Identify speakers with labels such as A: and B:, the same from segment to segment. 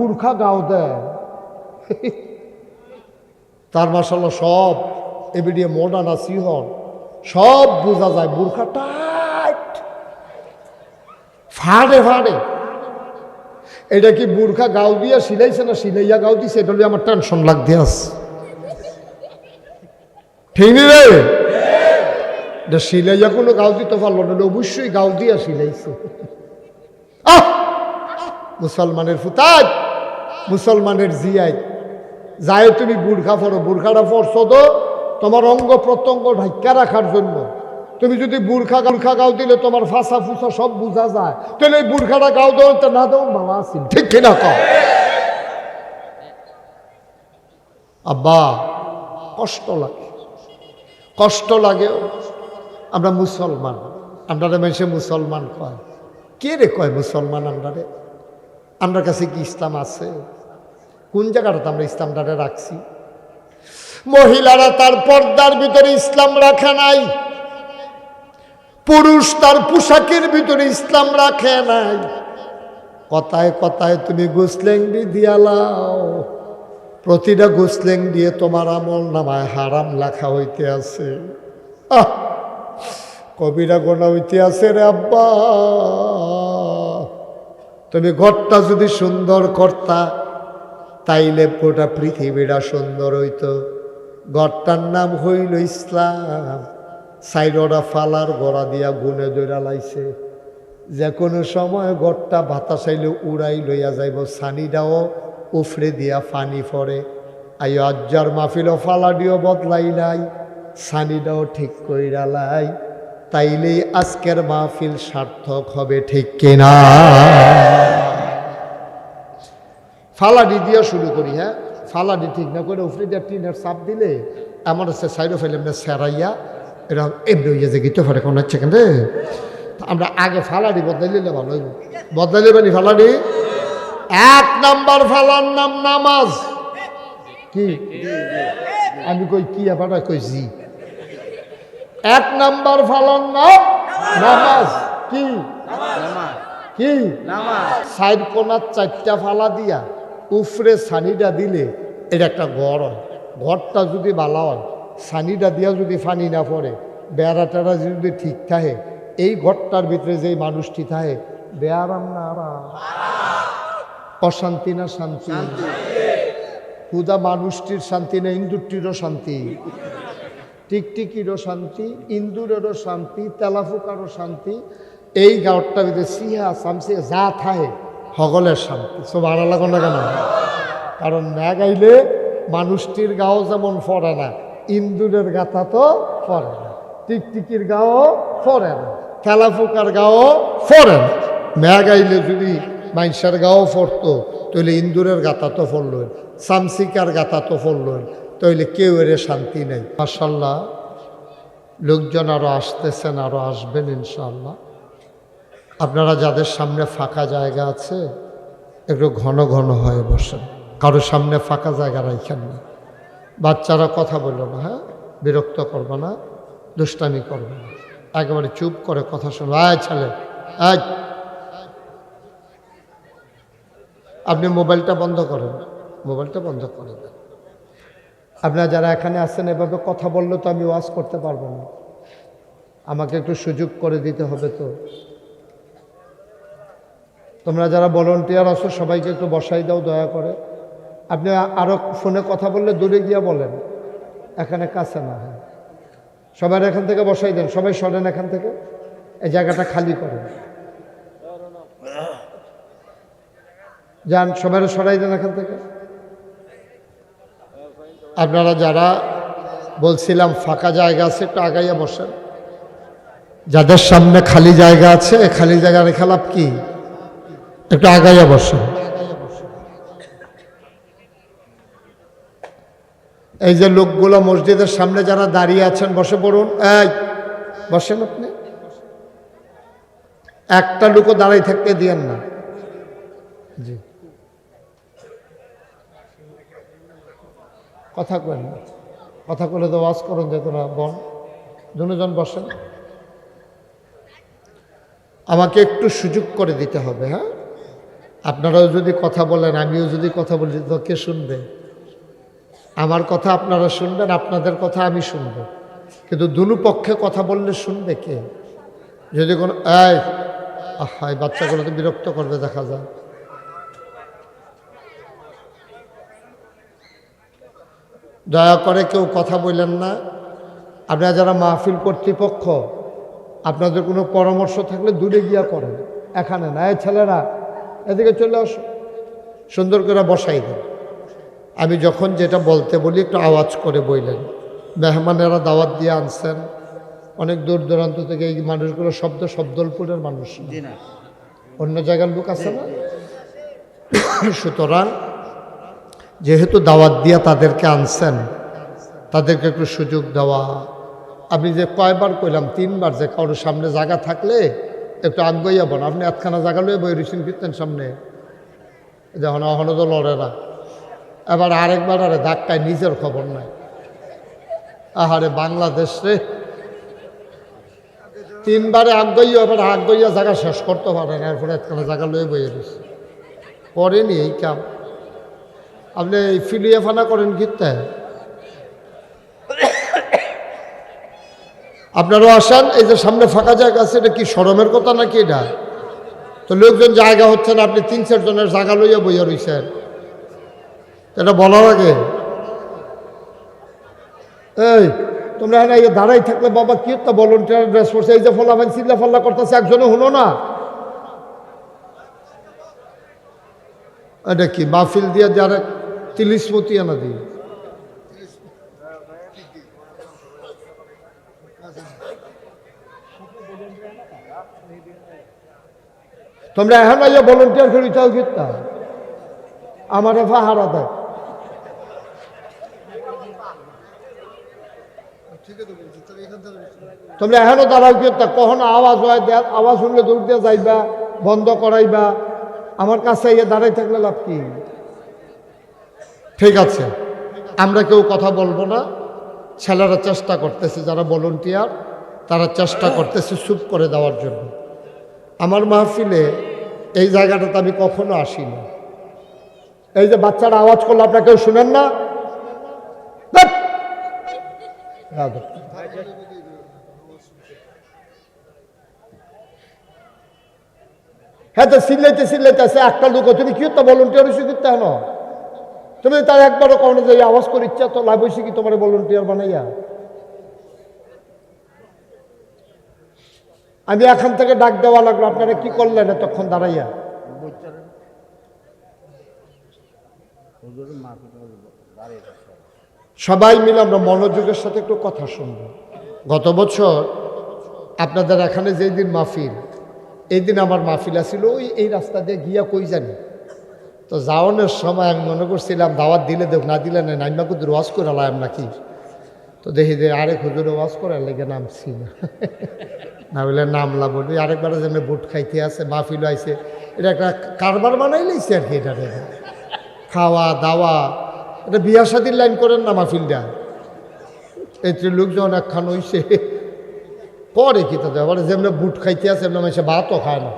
A: বুর্খা গাও দেয় তার মাসাল্লাহ সব এবিডিয়ে মডার্ন আছি হন সব বোঝা যায় বুর্খা টাইট। ফাড়ে ফাড়ে এটা কি বুর্খা গাও দিয়া সিলাইছে না সিলাইয়া গাও দিছে? এটা আমার টেনশন লাগতে আছে। ঠিক নি রে? সিলাইয়া কোনো গাও দিতে পারল না অবশ্যই গাও দিয়া সিলাইছে। আহ! মুসলমানের ফুতাজ মুসলমানের জিয়াই। যায় তুমি বুর্খা পরো বুর্খাটা পরছো তো তোমার অঙ্গ প্রত্যঙ্গ ঢাক্কা রাখার জন্য। তুমি যদি বুর্খা বুর্খা গাও দিলে তোমার ফাঁসা ফুসা সব বোঝা যায়। তাহলে এই বুর্খাটা গাও দেওয়া তো না দেওয়া বাবা আসিল। ঠিক কিনা কও? আব্বা, কষ্ট লাগে। কষ্ট লাগেও আমরা মুসলমান। আমরা মানুষে মুসলমান কয়। কে রে কয় মুসলমান আমরা রে আমার কাছে কি ইসলাম আছে? কোন জায়গাটাতে আমরা ইসলামটারে রাখছি? মহিলারা তার পর্দার ভিতরে ইসলাম রাখে নাই। পুরুষ তার পোশাকের ভিতরে ইসলাম রাখে নাই। কথায় কথায় তুমি গুসলেংডি দিয়ালাও প্রতিটা গুসলেং দিয়ে তোমার আমল নামায় হারাম লেখা হইতে আছে। আহ! কবিরা গোনা হইতে আছে রে আব্বা। তুমি ঘরটা যদি সুন্দর করতা, তাইলে গোটা পৃথিবীটা সুন্দর হইত। ঘরটার নাম হইল ইসলাম। সাইডরা ফালার গড়া দিয়া গুনে দৈরা লাইছে। যে কোনো সময় ঘরটা বাতাস আইলে উড়াই লইয়া যাইব, সানিটাও উফরে দিয়া ফানি পড়ে। আই আজ্জার মাহফিলও ফালাডিও বদলাই নাই সানিটাও ঠিক কইরা লাই। তাইলেই আজকের মাহফিল সার্থক হবে, ঠিক কিনা? ফালাডি দিয়া শুরু করি হ্যাঁ? ফালাডি ঠিক না করে উফরে দিয়া টিনের চাপ দিলে আমার হচ্ছে সাইডও ফেলে এমনি সেরাইয়া এরকম এমনি হইয়া যে গীত ফাটে কোন হচ্ছে কেন আমরা আগে ফালাডি বদলাই নিলে ভালো হইব। বদলাই নেবেনি ফালাডি? এক নাম্বার ফালার নাম নামাজ। কি? আমি কই, কি আবার কই জি এক নাম্বার ফালার নাম নামাজ। কি? কি? সাইড কোনার চারটা ফালা দিয়া উফরে সানিটা দিলে এটা একটা ঘর হয়। ঘরটা যদি ভালো হয় সানিটা দিয়া যদি ফানি না পড়ে বেড়া টেড়া যদি ঠিক থাকে এই ঘরটার ভিতরে যে মানুষটি থাকে বেয়ারাম না আরাম। অশান্তি না শান্তি? হুদা মানুষটির শান্তি না ইন্দুরটিরও শান্তি? টিকটিকিরও শান্তি, ইন্দুরেরও শান্তি, তেলাফুকারও শান্তি, এই গাঁটটা ভিতরে সিহা সামসি যা থাহে সকলের শান্তি। সব ভালো লাগো না কেন কারণ ম্যাগ আইলে মানুষটির গাও যেমন ফরে না, ইন্দুরের গাথা তো ফরে না, টিকটিকির গাও ফরে না, তেলাফুকার গাও ফরে না। ম্যাগ আইলে যদি মাইনসার গাও ফরতো, তাহলে ইন্দুরের গাথা তো ফরল সামসিকার গাথা তো ফরল তাইলে কেউ এর শান্তি নেই। মাসাল্লাহ লোকজন আরও আসতেছেন আরও আসবেন ইনশাল্লাহ আপনারা যাদের সামনে ফাঁকা জায়গা আছে একটু ঘন ঘন হয়ে বসেন। কারোর সামনে ফাঁকা জায়গা রাখেন না। বাচ্চারা কথা বলল না হ্যাঁ? বিরক্ত করব না, দুষ্টামি করবে না। একেবারে চুপ করে কথা শোনো। আয় ছেলে আয় আপনি মোবাইলটা বন্ধ করেন। মোবাইলটা বন্ধ করে দেন। আপনারা যারা এখানে আসছেন এভাবে কথা বললে তো আমি ওয়াজ করতে পারব না। আমাকে একটু সুযোগ করে দিতে হবে তো। তোমরা যারা ভলন্টিয়ার আছো, সবাইকে একটু বসাই দাও, দয়া করে। আপনি আরও ফোনে কথা বললে দূরে গিয়া বলেন। এখানে কাছে না হ্যাঁ। সবাই এখান থেকে বসাই দেন, সবাই সরেন এখান থেকে। এই জায়গাটা খালি করেন। যান, সবাই সরাই দেন এখান থেকে। আপনারা যারা বলছিলাম ফাঁকা জায়গা আছে, একটু আগাইয়া বসেন। যাদের সামনে খালি জায়গা আছে খালি জায়গা রেখে লাভ কি? একটু আগাইয়া বসেন। এই যে লোকগুলো মসজিদের সামনে যারা দাঁড়িয়ে আছেন, বসে পড়ুন। এই, বসেন আপনি। একটা লোকও দাঁড়াই থাকতে দিয়েন না। কথা কেন কথা বলে তো ওয়াজ করুন যে তোরা বন। দুজন বসেন। আমাকে একটু সুযোগ করে দিতে হবে হ্যাঁ? আপনারাও যদি কথা বলেন, আমিও যদি কথা বলি, তো কে শুনবে? আমার কথা আপনারা শুনবেন, আপনাদের কথা আমি শুনব। কিন্তু দুনু পক্ষে কথা বললে শুনবে কে? যদি কোনো, এই বাচ্চাগুলো তো বিরক্ত করবে দেখা যায়। দয়া করে কেউ কথা বললেন না। আপনারা যারা মাহফিল কর্তৃপক্ষ আপনাদের কোনো পরামর্শ থাকলে দূরে গিয়া করেন এখানে না। এ ছেলেরা এদিকে চলে আসো। সুন্দর করে বসাই দেন। আমি যখন যেটা বলতে বলি একটু আওয়াজ করে বললেন। মেহমানেরা দাওয়াত দিয়ে আনছেন। অনেক দূর দূরান্ত থেকে এই মানুষগুলো শব্দ শব্দলপুরের মানুষ অন্য জায়গার লোক আছে না? সুতরাং যেহেতু দাওয়াত দিয়া তাদেরকে আনছেন, তাদেরকে একটু সুযোগ দেওয়া। আপনি যে কয়বার কইলাম, তিনবার যে কারোর সামনে জায়গা থাকলে একটু আগ্রহী যাবেন আপনি একখানা জায়গা লয়ে বই রিসিন ফিরতেন সামনে। যখন অহনো তো লড়ে না। এবার আরেকবার আরে ধাক্কায় নিজের খবর নাই। আহারে বাংলাদেশ রে। তিনবারে আগ্রহী এবার আগ্রহী জায়গা শেষ করতে পারে না। এরপরে একখানা জায়গা লয়ে বইয়ে দিচ্ছে করেনি এই কাম। আপনি ফিলিয়ে ফানা করেন কিতে আপনারাও আসেন, এই যে সামনে ফাঁকা জায়গা আছে, এটা কি সরমের কথা নাকি এটা? তো লোকজন জায়গা হচ্ছে না, আপনি তিন চারজনের জায়গা লইয়া বইয়া রইছেন। এটা বলার আগে। এই, তোমরা এখানে এই দাঁড়াই থাকলে, বাবা, কি একটা ভলেন্টিয়ার ড্রেস পরছে, এই যে ফলাফান চিল্লা ফাল্লা করতেছে একজনে হলো না। এটা কি, মাহফিল দিয়ে যারা তিলিশ মতি আনা দিই তোমরা এখন আইয়া ভলেন্টিয়ার করি চাও কিতা আমার ফাহারা দেয় তোমরা এখনও দাঁড়াও কি কখনো আওয়াজ হয় আওয়াজ শুনলে দৌড় দিয়ে যাইবা, বন্ধ করাইবা। আমার কাছে ইয়ে দাঁড়াই থাকলে লাভ কি? ঠিক আছে, আমরা কেউ কথা বলব না। ছেলেরা চেষ্টা করতেছে, যারা ভলন্টিয়ার তারা চেষ্টা করতেছে চুপ করে দেওয়ার জন্য। আমার মাহফিলে এই জায়গাটাতে আমি কখনো আসিনি। এই যে বাচ্চারা আওয়াজ করল, আপনারা কেউ শুনেন না! হ্যাঁ তো সিল্লাইতে সিল্লাইতে আছে, একটা লোক, তুমি কি তো ভলন্টিয়ার হয়েছে হন তুমি তার একবারও কোনো যে আওয়াজ করে, ইচ্ছা তো লাভ হয়েছে কি তোমার ভলন্টিয়ার বানাইয়া? আমি এখান থেকে ডাক দেওয়া লাগল, আপনারা কি করলেন এতক্ষণ দাঁড়াইয়া? সবাই মিলে আমরা মনোযোগের সাথে একটু কথা শুনব। গত বছর আপনাদের এখানে যেই দিন মাহফিল, এই দিন আমার মাহফিল আছিল, ওই এই রাস্তা দিয়ে গিয়া কই জানি? তো যাওয়ানোর সময় আমি মনে করছিলাম, দাওয়াত দিলে দেখ, না দিলে না, নাইমা কুদুর ওয়াজ করে লাম নাকি? তো দেখি যে আরেক হুজুর ওয়াজ করার লেগে নামছি। না না বলে নামলাম বলি আরেকবার যেন বুট খাইতে আছে মাহফিল আইছে। এটা একটা কারবার বানাই লাইছে আর কি এটা খাওয়া, দাওয়া, এটা বিয়া শাদির লাইন করেন না মাহফিলটা? এতে লোকজন একখান হইছে। পরে কি তাদের? আবার যেমনি বুট খাইতে আছে, এমনি মানুষে ভাতও খায় না।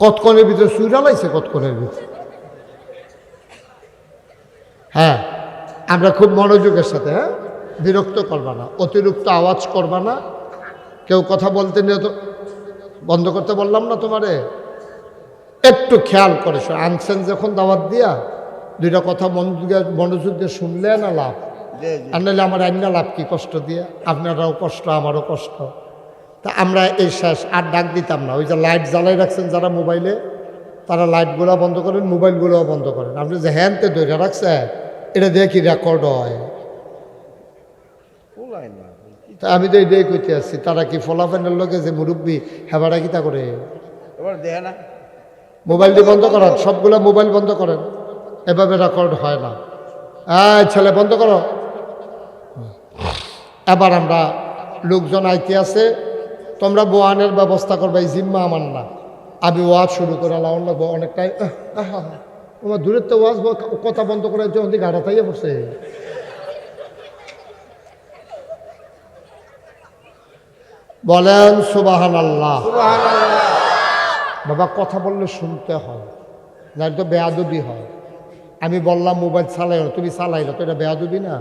A: কতক্ষণের ভিতরে সুইরা লাইছে কতক্ষণের ভিতরে? হ্যাঁ আমরা খুব মনোযোগের সাথে হ্যাঁ? বিরক্ত করবা না অতিরিক্ত আওয়াজ করবা না। কেউ কথা বলতে নিয়ে তো বন্ধ করতে বললাম না তোমারে। একটু খেয়াল করে। আনছেন যখন দাওয়াত দিয়া দুইটা কথা মনোযোগে মনোযোগ দিয়ে শুনলে না লাভ? আর নাহলে আমার আইনা লাভ কি কষ্ট দিয়ে? আপনারাও কষ্ট আমারও কষ্ট। তা আমরা এই শেষ আর ডাক দিতাম না। ওই যে লাইট জ্বালাই রাখছেন যারা মোবাইলে তারা লাইটগুলো বন্ধ করেন মোবাইলগুলোও বন্ধ করেন। আপনি যে হ্যান্ডতে ধরে রাখছে এটা দিয়ে কি রেকর্ড হয়? তা আমি তো এটাই কইতে আসছি তারা কি ফলাফেনের লোকে যে মুরব্বী হেবারা কি তা করে
B: দেখে
A: মোবাইলটি বন্ধ করেন সবগুলো মোবাইল বন্ধ করেন। এভাবে রেকর্ড হয় না। হ্যাঁ ছেলে বন্ধ করো। এবার আমরা লোকজন আইতে আছে তোমরা বোয়ানের ব্যবস্থা করবে এই জিম্মা আমার না। আমি ওয়াজ শুরু করে লাউন লাগবো অনেকটাই। তোমার দূরের তো ওয়াজ কথা বন্ধ করে যখন গাড়া তাইয়ে পড়ছে। বলেন সুবাহান আল্লাহ বাবা কথা বললে শুনতে হয় না তো বেয়াদবি হয়। আমি বললাম মোবাইল চালাই তুমি না তো এটা বেয়াদবি না।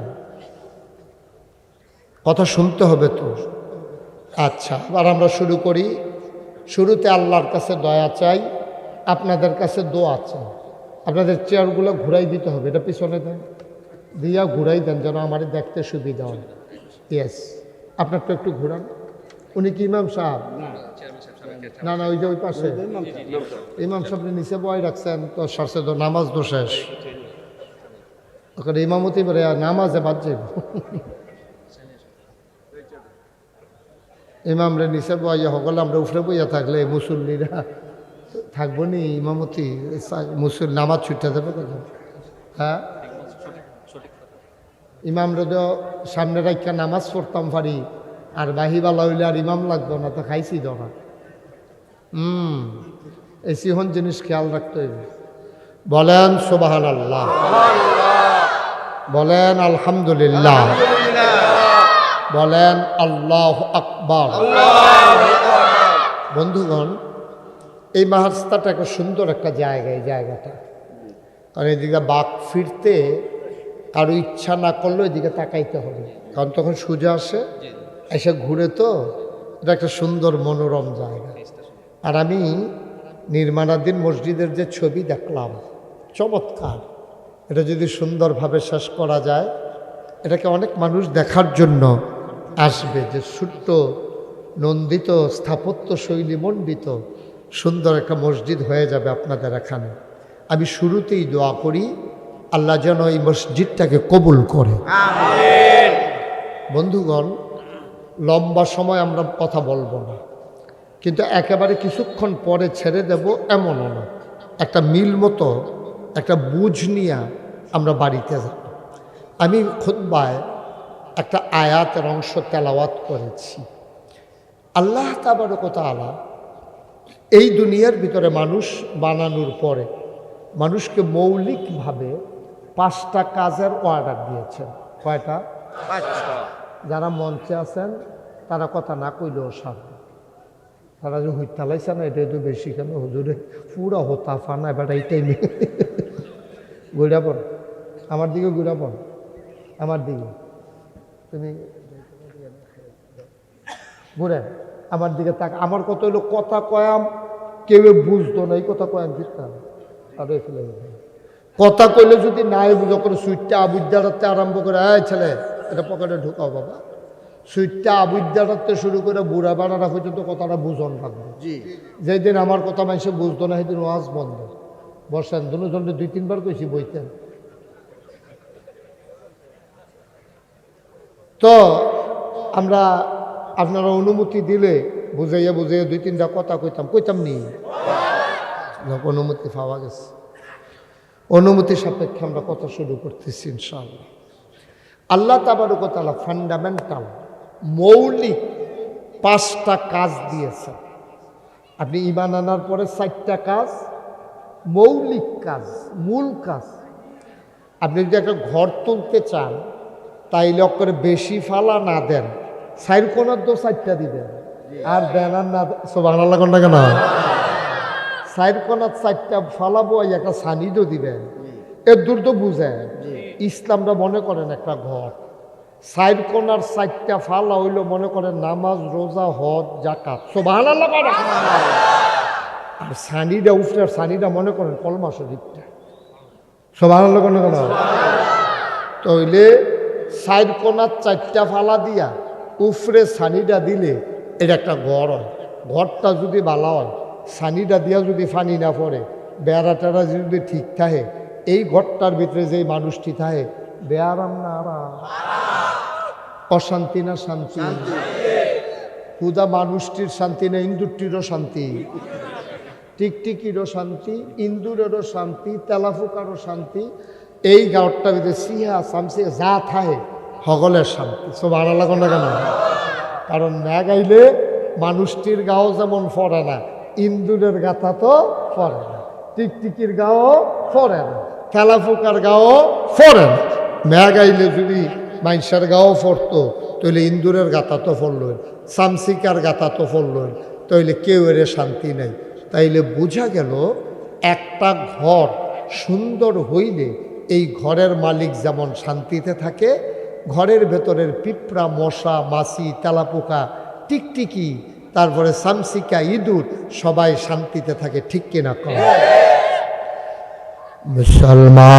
A: কথা শুনতে হবে তো। আচ্ছা এবার আমরা শুরু করি। শুরুতে আল্লাহর কাছে দয়া চাই আপনাদের কাছে দোয়া চাই। আপনাদের চেয়ারগুলো ঘুরাই দিতে হবে এটা পিছনে দেন। দিয়া ঘুরাই দেন যেন আমার দেখতে সুবিধা হয়। ইয়েস আপনারটা একটু ঘুরান। উনি কি ইমাম সাহেব? না না ওই যে ওই পাশে। ইমাম সাহেব নিচে বয় রাখছেন তো সরষে তো নামাজ তো শেষ। ওখানে ইমামতি বলে নামাজে বাদ যাইব। ইমামরে নিচে বইয়া সকলে আমরা উফরে বইয়া থাকলে মুসল্লিরা থাকব নি ইমামতি মুসল নামাজ ছুটতে দেবে কত হ্যাঁ? ইমামরে তো সামনে রাখা নামাজ পড়তাম পারি আর বাহিবালা হইলে আর ইমাম লাগতো না, তো খাইছি তো হুম এই সিহন জিনিস খেয়াল রাখতে হইবে। বলেন সোবাহান আল্লাহ বলেন, আলহামদুলিল্লাহ। বলেন আল্লাহ আকবর। বন্ধুগণ, এই মাহাস্তাটা একটা সুন্দর একটা জায়গা, এই জায়গাটা। কারণ এদিকে বাঘ ফিরতে কারও ইচ্ছা না করলেও এদিকে তাকাইতে হবে। কারণ তখন সোজা আসে, এসে ঘুরে তো, এটা একটা সুন্দর মনোরম জায়গা। আর আমি নির্মাণাধীন মসজিদের যে ছবি দেখলাম, চমৎকার। এটা যদি সুন্দরভাবে শেষ করা যায়, এটাকে অনেক মানুষ দেখার জন্য আসবে যে ছোট্ট নন্দিত স্থাপত্য শৈলী মণ্ডিত সুন্দর একটা মসজিদ হয়ে যাবে আপনাদের এখানে। আমি শুরুতেই দোয়া করি আল্লাহ যেন এই মসজিদটাকে কবুল করে। বন্ধুগণ লম্বা সময় আমরা কথা বলব না কিন্তু একেবারে কিছুক্ষণ পরে ছেড়ে দেব এমনও না। একটা মিল মতো একটা বুঝ নিয়ে আমরা বাড়িতে যাব। আমি খুদ্বায় একটা আয়াতের অংশ তেলাওয়াত করেছি। আল্লাহ তাবারকতালা এই দুনিয়ার ভিতরে মানুষ বানানোর পরে মানুষকে মৌলিকভাবে পাঁচটা কাজের অর্ডার দিয়েছেন। কয়টা? যারা মঞ্চে আছেন তারা কথা না কইলেও সারবে তারা যে হুইতালাইছে না এটা তো বেশি কেন? হুজুরে পুরা হতা ফানা এবার এই টাইমে ঘুরা পড়। আমার দিকে ঘুরা পড়। আমার দিকে। তুমি ঘুরে আমার দিকে তাক আমার কত হলো কথা কয়াম কেউ বুঝতো না এই কথা কয়াম দিতাম আর ফেলে কথা কইলে যদি নাই বুঝো করে সুইটটা আবুদ্দারাতে আরম্ভ করে আয় ছেলে এটা পকেটে ঢুকাও বাবা। সুইটটা আবুদ্দারাতে শুরু করে বুড়া বাড়ারা পর্যন্ত কথাটা বুঝন রাখব যেদিন আমার কথা মানুষে বুঝতো না সেদিন ওয়াজ বন্ধ। বসেন দুজনে দুই তিনবার কইছি বইতেন তো আমরা আপনারা অনুমতি দিলে বুঝাইয়া বুঝাইয়া দুই তিনটা কথা কইতাম কইতাম নি? অনুমতি পাওয়া গেছে। অনুমতি সাপেক্ষে আমরা কথা শুরু করতেছি, ইনশাআল্লাহ। আল্লাহ তাবারকতালা ফান্ডামেন্টাল মৌলিক পাঁচটা কাজ দিয়েছেন। আপনি ইমান আনার পরে চারটা কাজ, মৌলিক কাজ, মূল কাজ। আপনি যদি একটা ঘর তুলতে চান তাইলে করে বেশি ফালা না দেন। সাইড কোনার দো চারটা দিবেন। আর দেন আর না সব বাংলা লাগান না? কেন সাইড কোনার চারটা ফালাবো একটা সানিদও দিবেন। এর দূর তো বুঝেন ইসলামটা মনে করেন একটা ঘর। সাইড কোনার চারটা ফালা হইল মনে করেন নামাজ, রোজা, হজ জাকাত সব বাংলা আর সানিটা উঠলে সানিটা মনে করেন কলমা শরীফটা। সব আনন্দ কেন কেন তইলে সাইড কোনার চারটা ফালা দিয়া উফরে সানিটা দিলে এটা একটা ঘর হয়। ঘরটা যদি ভালো হয়, সানিটা দিয়া যদি ফানি না পড়ে বেড়া টেড়া যদি ঠিক থাকে, এই ঘরটার ভিতরে যে মানুষটি থাকে, বেয়ারাম না আরাম। অশান্তি না শান্তি? হুদা মানুষটির শান্তি না ইন্দুরটিরও শান্তি? টিকটিকিরও শান্তি, ইন্দুরেরও শান্তি, তেলাফুকারও শান্তি এই গাঁৱটার ভিতরে সিহা সামসি যা থাহে সকলের শান্তি। সব ভালো লাগো না কেন কারণ ম্যাগ আইলে মানুষটির গাও যেমন ফরে না, ইন্দুরের গাথা তো ফরে না, টিকটিকির গাও ফরে না তেলাফুকার গাও ফরে না। ম্যাগ আইলে যদি মাইনসার গাও ফরতো, তাহলে ইন্দুরের গাথা তো ফরল। সামসিকার গাথা তো ফরল। তাইলে কেউ এর শান্তি নেই। তাইলে বোঝা গেল, একটা ঘর সুন্দর হইলে এই ঘরের মালিক যেমন শান্তিতে থাকে, ঘরের ভেতরের পিঁপড়া, মশা, মাছি, তেলাপোকা, টিকটিকি, তারপরে সামসিকা, ইঁদুর, সবাই শান্তিতে থাকে, ঠিক কিনা কম? মুসলমান,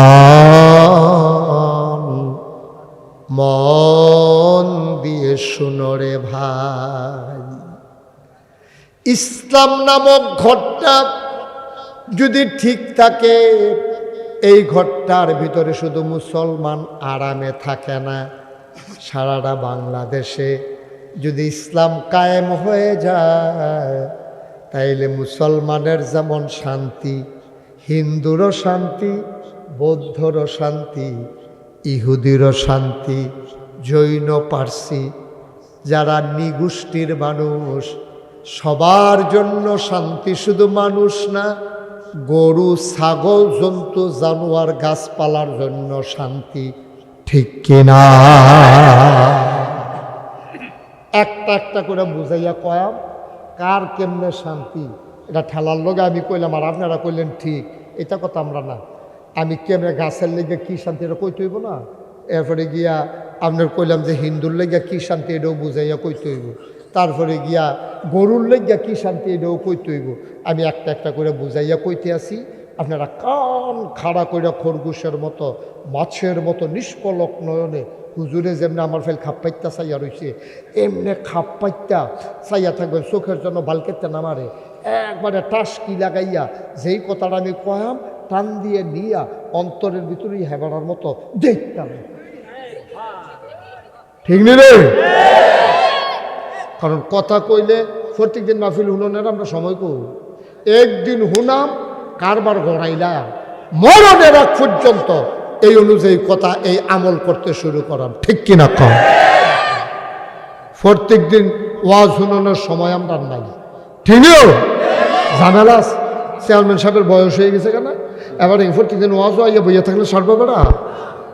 A: মন দিয়ে শুনরে ভাই। ইসলাম নামক ঘরটা যদি ঠিক থাকে এই ঘরটার ভিতরে শুধু মুসলমান আরামে থাকে না, সারাটা বাংলাদেশে যদি ইসলাম কায়েম হয়ে যায়, তাইলে মুসলমানের যেমন শান্তি, হিন্দুরও শান্তি, বৌদ্ধরও শান্তি, ইহুদিরও শান্তি, জৈন, পার্সি, যারা নিগোষ্ঠীর মানুষ, সবার জন্য শান্তি শুধু মানুষ না গরু, ছাগল, জন্তু, জানোয়ার, গাছপালার জন্য শান্তি, ঠিক কিনা? একটা একটা করে বুঝাইয়া কয়াম, কার কেমনে শান্তি? এটা ঠেলার লগে আমি কইলাম, আর আপনারা কইলেন ঠিক, এটা কথা আমরা না। আমি কেমনে গাছের লেগে কি শান্তি, এটা কইতে হইব না? এরপরে গিয়া আপনার কইলাম যে হিন্দুর লেগে কি শান্তি, এটাও বুঝাইয়া কইতে হইব। তারপরে গিয়া গরুর লেগে কি শান্তি এটাও কইতে হইব। আমি একটা একটা করে বুঝাইয়া কইতে আসি। আপনারা কান খাড়া কইরা খরগোশের মতো মাছের মতো নিষ্কলক নয়নে হুজুরে যেমনি আমার ফেল খাপ পাইতা চাইয়া রইছে এমনি খাপ পাইতা চাইয়া থাকবেন চোখের জন্য বালকেতে নামারে। একবারে টাস কি লাগাইয়া যেই কথাটা আমি কয়াম টান দিয়ে নিয়া অন্তরের ভিতরেই হেবাড়ার মতো দেখতাম। ঠিক। নেই রে? কারণ কথা কইলে প্রত্যেক দিন মাহফিল হুননের আমরা সময় কই? একদিন হুনাম, কারবার গড়াইলাম। মরণের আগ পর্যন্ত এই অনুযায়ী কথা, এই আমল করতে শুরু করাম। ঠিক কিনা কম? প্রত্যেক দিন ওয়াজ হুননের সময় আমরা নাই। ঝামেলা আছে। চেয়ারম্যান সাহেবের বয়স হয়ে গেছে কেন? এবার প্রত্যেক দিন ওয়াজ আইয়া বইয়া থাকলে সারবে বেড়া।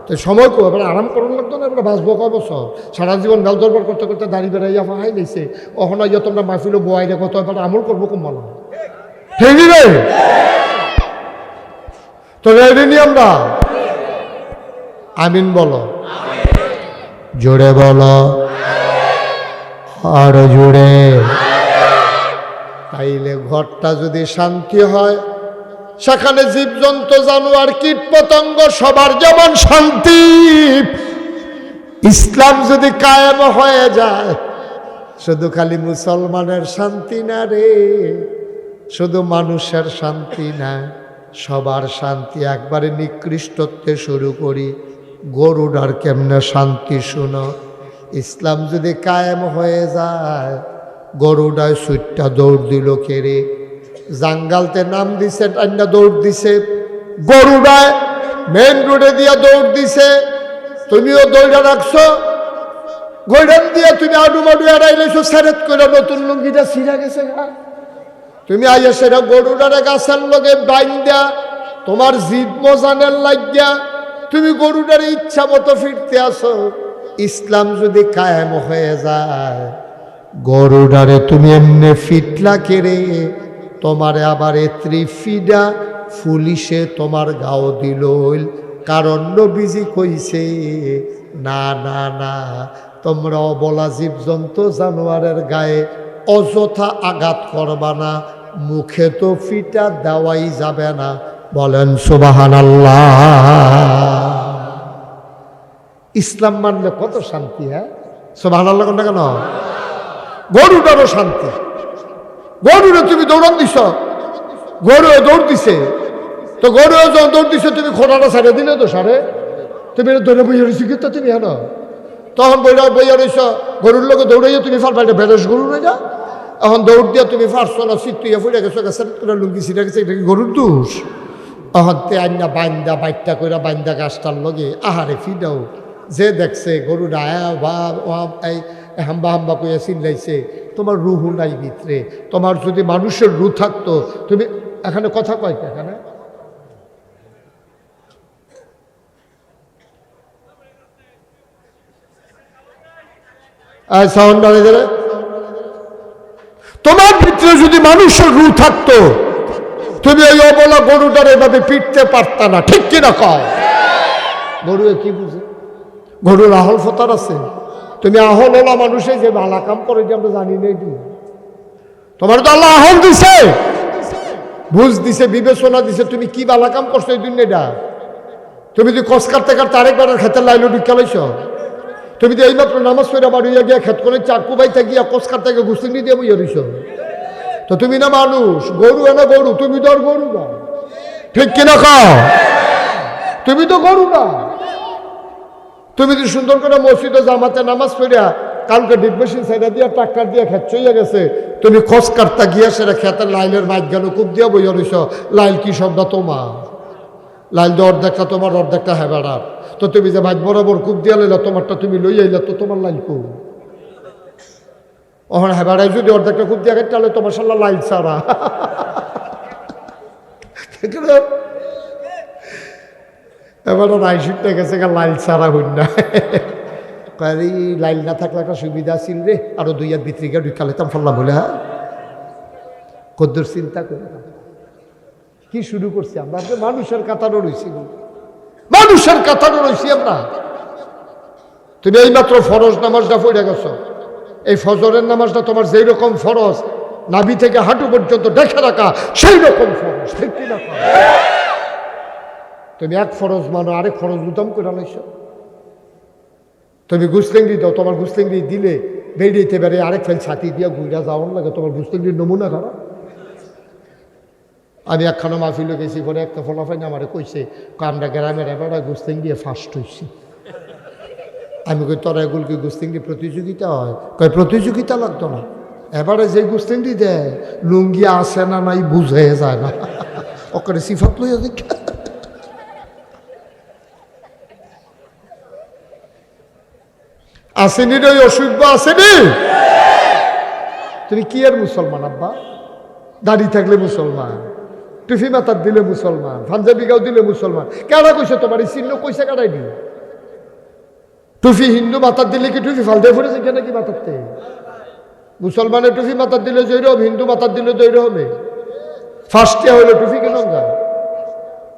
A: তো সময় কো, এবার আরাম করুন লাগতো না, এবার বাঁচবো ক বছর? সারা জীবন বেল দরবার করতে করতে দাড়ি বেড়াইয়া ফাহাই নিছে ওখানে ইয়ে তোমরা মাহফিলে বয়াই রেখো তো এবার আমল করব কম বলো ঠিক তো রেডি নি আমরা? আমিন বলো। জোরে বলো। আর জোরে। তাইলে ঘরটা যদি শান্তি হয় সেখানে জীবজন্তু, জানোয়ার কীট পতঙ্গ সবার যেমন শান্তি। ইসলাম যদি কায়েম হয়ে যায়, শুধু খালি মুসলমানের শান্তি না রে, শুধু মানুষের শান্তি না, সবার শান্তি। একবারে নিকৃষ্টত্বে শুরু করি, গরুডার কেমনে শান্তি শুনো। ইসলাম যদি কায়েম হয়ে যায়, গরুডায় সুইটটা দৌড় দিল কেড়ে জাঙ্গালতে নাম দিছে টান্না দৌড় দিছে। গরুডায় মেন রোডে দিয়া দৌড় দিছে। তুমিও দৌড়া রাখছো। গৈরান দিয়া তুমি আডু মাডু এড়াইলেছো সেরেত করে নতুন লুঙ্গিটা ছিঁড়া গেছে তুমি আইয়া সেটা গরুটারে গাছের লগে বাইন্দা, তোমার জিদ মজানের লাগিয়া তুমি গরুটার ইচ্ছা মতো ফিরতে আসো। ইসলাম যদি কায়েম হয়ে যায় গরুটারে তুমি এমনি ফিটলা কেড়ে তোমারে আবার এ ত্রিফিডা পুলিশে তোমার গাও দিল কারণ নবীজি কইছে, না না না, তোমরা অবলা জীবজন্তু জানোয়ারের গায়ে অযথা আঘাত করবা না, মুখে তো ফিটা দেওয়াই যাবে না। বলেন সুবাহান আল্লাহ ইসলাম মানলে কত শান্তি হ্যাঁ? সুবাহান আল্লাহ কেন? গরুটারও শান্তি। গরুরে তুমি দৌড়ান দিছ। গরু দৌড় দিছে। তো গরু যখন দৌড় দিছে, তুমি খোঁড়াটা সারে দিলে তো সারে। তুমি ধরে বইয়া রয়েছি কিন্তু তুমি হেন? তখন বইরা বইয়া রয়েছ গরুর লোকে দৌড়াইয়া তুমি ফাল পাইটা বেরস গরু না যা এখন দৌড় দিয়া তুমি ফারছো না সিটুইয়া ফুড়ে গেছো, গেছে করে লুঙ্গি ছিঁড়ে গেছে, এটা কি গরুর দোষ? এখন তে আইনা বাইন্দা বাইটটা কইরা বাইন্দা গাছটার লগে আহারে ফিডাও যে দেখছে গরু আয়া বা এই হাম্বা হাম্বা কইয়া চিল্লাইছে, তোমার রুহু নাই ভিতরে, তোমার যদি মানুষের রু থাকতো, তুমি এখানে কথা কয় এখানে? তোমার ভিতরে যদি মানুষের রু থাকতো, তুমি ওই অবলা গরুটার এভাবে পিটতে পারত না, ঠিক কিনা কয়? গরু কি বুঝে? গরুর আহল ফতার আছে? তুমি আহল ওলা মানুষে যে ভালা কাম করে যে আমরা জানি না এটি তোমার তো আল্লাহ আহল দিছে। বুঝ দিছে, বিবেচনা দিছে, তুমি কি বালা কাম করছ এই দুনিয়াটা? তুমি যদি কস কাটতে কাটতে আরেকবার খেতে লাইলো ঢুকে লাইছ। তুমি তো এইমাত্র নামাজ পড়ে বাড়িয়ে গিয়া খেত করে চাকু বাইতে গিয়া কস কাটতে গিয়ে গুস্তিং দিয়ে বইয়া তো তুমি না মানুষ, গরু না গরু, তুমি তো আর গরু না। ঠিক কিনা খাও তুমি তো গরু না। তুমি যদি সুন্দর করে মসজিদে জামাতে নামাজ পড়িয়া কালকে ডিপ মেশিন সাইডা দিয়া ট্রাক্টর দিয়ে খেত চইয়া গেছে, তুমি খোঁজ কাটতা গিয়া সেটা খেতের লাইলের মাইক গেল খুব দিয়া বইয়া রইছ, লাইল কি শব্দ তোমার? লাইল দিয়ে অর্ধেকটা তোমার, অর্ধেকটা হেবেড়ার তো তুমি যে মাইক বরাবর কূপ দিয়া লইলা, তোমারটা তুমি লই আইলা, তো তোমার লাইল কু ওখানে হেবেড়ায় যদি অর্ধেকটা কূপ দিয়া গেছে তাহলে তোমার সাল্লাহ লাইল সারা এবার রাইসুটটা গেছে গা, লাইল সারা হইন না। কারি লাইল না থাকলে একটা সুবিধা ছিল রে, আরও দুই হাত ভিতরিকা ঢুকা লেতাম ফাল্লা বলে হ্যাঁ? কদ্দুর চিন্তা করে। কি শুরু করছি আমরা? মানুষের কাতারও রয়েছি মানুষের কাতারও রয়েছি আমরা। তুমি এইমাত্র ফরজ নামাজটা পড়ে গেছো। এই ফজরের নামাজটা তোমার যেই রকম ফরজ, নাভি থেকে হাঁটু পর্যন্ত দেখে রাখা সেই রকম ফরজ, ঠিক কি না তুমি এক ফরজ মানো, আরেক ফরজ উদম করে লাইছো। তুমি গুসলেঙ্গি দাও, তোমার গুসলেঙ্গি দিলে বেরিয়েতে বেড়ে আরেক ফেল ছাতি দিয়ে ঘুরা যাওয়ার লাগে, তোমার গুসলেঙ্গির নমুনা খারাপ আমি একখানা মাহফিলে গেছি, পরে একটা ফলাফাই না আমারে কইছে কামরা গ্রামের এবারে গুস্তিং দিয়ে ফার্স্ট হইছি। আমি কই, তোরা এগুলো কি গুস্তিং দিয়ে প্রতিযোগিতা হয়? কয় প্রতিযোগিতা লাগতো না। এবারে যে গুস্তিংটি দেয়, লুঙ্গি আসে না, নাই বুঝে যায় না। ওখানে সিফাত লইয়া দেখ। আসেনি রে, অসুখ আসেনি? তুমি কি আর মুসলমান, আব্বা? দাড়ি থাকলে মুসলমান টুফি মাতার দিলে মুসলমান, পাঞ্জাবি গাও দিলে মুসলমান। কেডা কইছে তোমার? এই চিহ্ন কইছে কেডাই দি টুফি হিন্দু মাতার দিলে কি টুফি ফালতে ফুটেছে কেন কি মাতারতে মুসলমানের টুফি মাতার দিলে জৈরব হিন্দু মাতার দিলে জৈর হবে। ফার্স্টে হইল টুফি কেন যা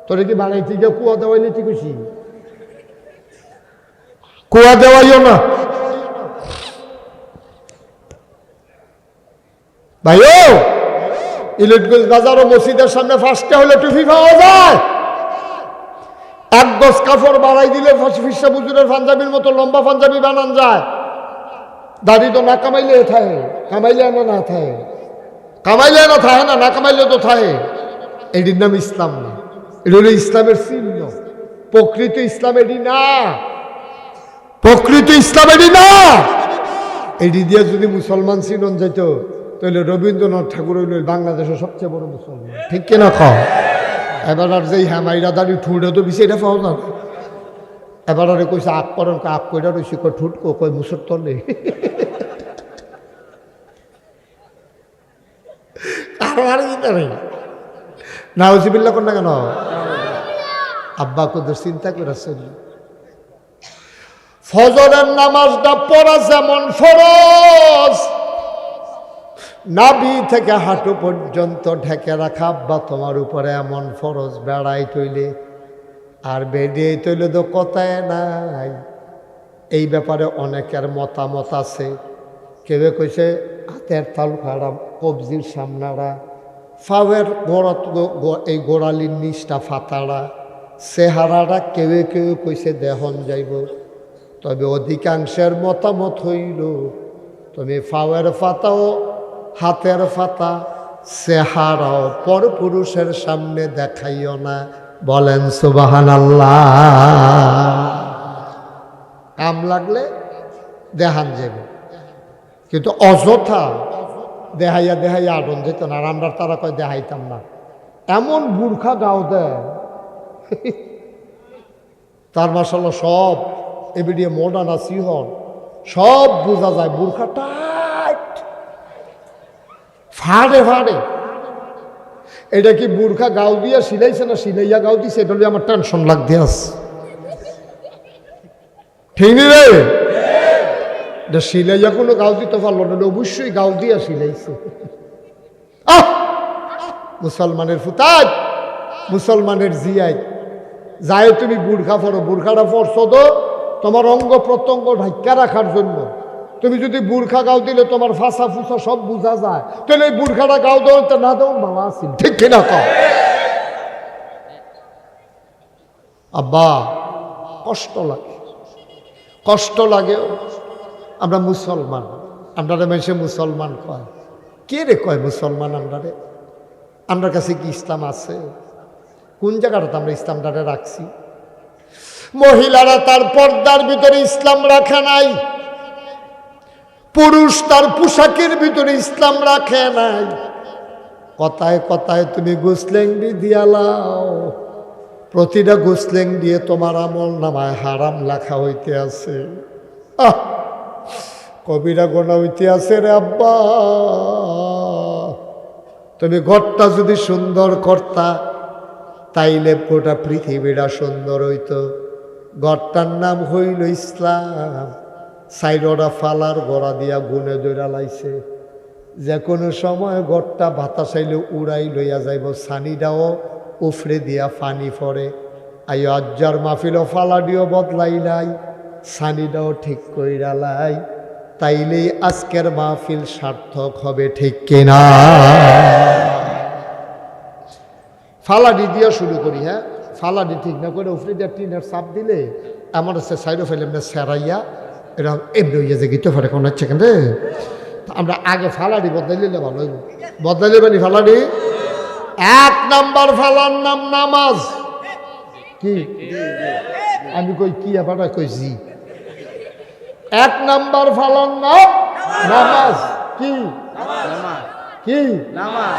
A: তোরে কি বানাইতে গিয়ে কুয়া দেওয়াইলে ঠিক খুশি? কুয়া দেওয়াইও না। ভাইও ইলেটগঞ্জ বাজার ও মসজিদের সামনে ফার্স্টে হলে টুপি পাওয়া যায়। এক গজ কাপড় বাড়াই দিলে ফিসা বুজুরের পাঞ্জাবির মতো লম্বা পাঞ্জাবি বানান যায়। দাড়ি তো না কামাইলে থাকে কামাইলে না না থাকে কামাইলে না থাকে না না কামাইলে তো থাকে এটির নাম ইসলাম না। এটি হলো ইসলামের চিহ্ন। প্রকৃত ইসলাম এটি না। প্রকৃত ইসলাম না। এটি দিয়ে যদি মুসলমান চিনন যেত তাহলে রবীন্দ্রনাথ ঠাকুর হইল বাংলাদেশের সবচেয়ে বড় মুসলমান। ঠিক কিনা খাও এবার আর যেই হ্যামাইরা দাঁড়ি ঠুঁড়ে তো বেশি এটা পাওয়া যাবে। এবার আর কইছে আগ পরন আগ কইরা রইছি, কই ঠুট কো, কই মুসর তলে। আর আর কি করে না হসিবিল্লা কোন না কেন? আব্বা কোদের চিন্তা করে চলি ফজরের নামাজটা পড়া যেমন ফরজ। নাবি থেকে হাঁটু পর্যন্ত ঢেকে রাখা, আব্বা তোমার উপরে এমন ফরজ বেড়াই তৈলে, আর বেরিয়ে তৈলে তো কথায় নাই। এই ব্যাপারে অনেকের মতামত আছে। কেউ কইছে, হাতের তাল খারাপ কবজির সামনারা ফাওয়ের গোড়াত এই গোড়ালির নিচটা ফাতাড়া, চেহারাটা কেউ কেউ কইছে দেহন যাইব। তবে অধিকাংশের মতামত হইল, তুমি ফাওয়ের ফাতাও হাতের ফাতা, চেহারাও পর পুরুষের সামনে দেখাইও না। বলেন সুবাহান আল্লাহ কাম লাগলে দেহান যাবে কিন্তু অযথা দেহাইয়া দেহাইয়া আগুন যেত না আমরা তারা কয় দেখাইতাম না। এমন বুর্খা গাও দেয় তার মাসাল্লাহ সব এবিডিয়ে মডার্ন আছি হন সব বোঝা যায় বুর্খা টাইট। ফাড়ে ফাড়ে। এটা কি বুর্খা গাও দিয়া সিলাইছে না সিলাইয়া গাও দিছে? এটা আমার টেনশন লাগতে আস ঠিক নি সিলাইয়া কোনো গাও দিতে পারল না অবশ্যই গাও দিয়া সিলাইছে। আহ! মুসলমানের ফুতাজ মুসলমানের জিয়াই। যায় তুমি বুর্খা পরো বুর্খাটা পরছো তো। তোমার অঙ্গ প্রত্যঙ্গ ঢাক্কা রাখার জন্য। তুমি যদি বুর্খা গাও দিলে তোমার ফাঁসা ফুসা সব বোঝা যায়। তাহলে এই বুর্খাটা গাও দেও, তো না দেও, বাবা আসিল ঠিক কিনা কও? আব্বা, কষ্ট লাগে। কষ্ট লাগেও আমরা মুসলমান। আমরা মেসে মুসলমান কয়। কে রে কয় মুসলমান আমরা রে আমার কাছে কি ইসলাম আছে? কোন জায়গাটাতে আমরা ইসলামটারে রাখছি? মহিলারা তার পর্দার ভিতরে ইসলাম রাখে নাই। পুরুষ তার পোশাকের ভিতরে ইসলাম রাখে নাই। কথায় কথায় তুমি গুসলেংডি দিয়ালাও প্রতিটা গুসলেং দিয়ে তোমার আমল নামায় হারাম লেখা হইতে আছে। আহ, কবিরা গোনা হইতে আছে রে আব্বা। তুমি ঘরটা যদি সুন্দর করতা তাইলে গোটা পৃথিবীটা সুন্দর হইত। ঘরটার নাম হইল ইসলাম। সাইডরা ফালার গড়া দিয়া গুনে দৈরা লাইছে। যে কোনো সময় ঘরটা বাতাস আইলে উড়াই লইয়া যাইব, সানিটাও উফরে দিয়া ফানি পড়ে। আই আজ্জার মাহফিলও ফালাডিও বদলাই নাই সানিটাও ঠিক কইরা লাই। তাইলেই আজকের মাহফিল সার্থক হবে, ঠিক কিনা? ফালাডি দিয়া শুরু করি হ্যাঁ? ফালাডি ঠিক না করে উফরে দিয়া টিনের চাপ দিলে আমার হচ্ছে সাইডও ফেলে এমনি সেরাইয়া এরকম এমনি হইয়া যে গীত ফাটে কোন হচ্ছে কেন রে আমরা আগে ফালাডি বদলাই নিলে ভালো হইব। বদলাই নেবেনি ফালাডি? এক নাম্বার ফালার নাম নামাজ। কি? আমি কই কি আবার কই জি? এক নাম্বার ফালার নাম নামাজ। কি?
B: নামাজ।
A: কি?
B: নামাজ।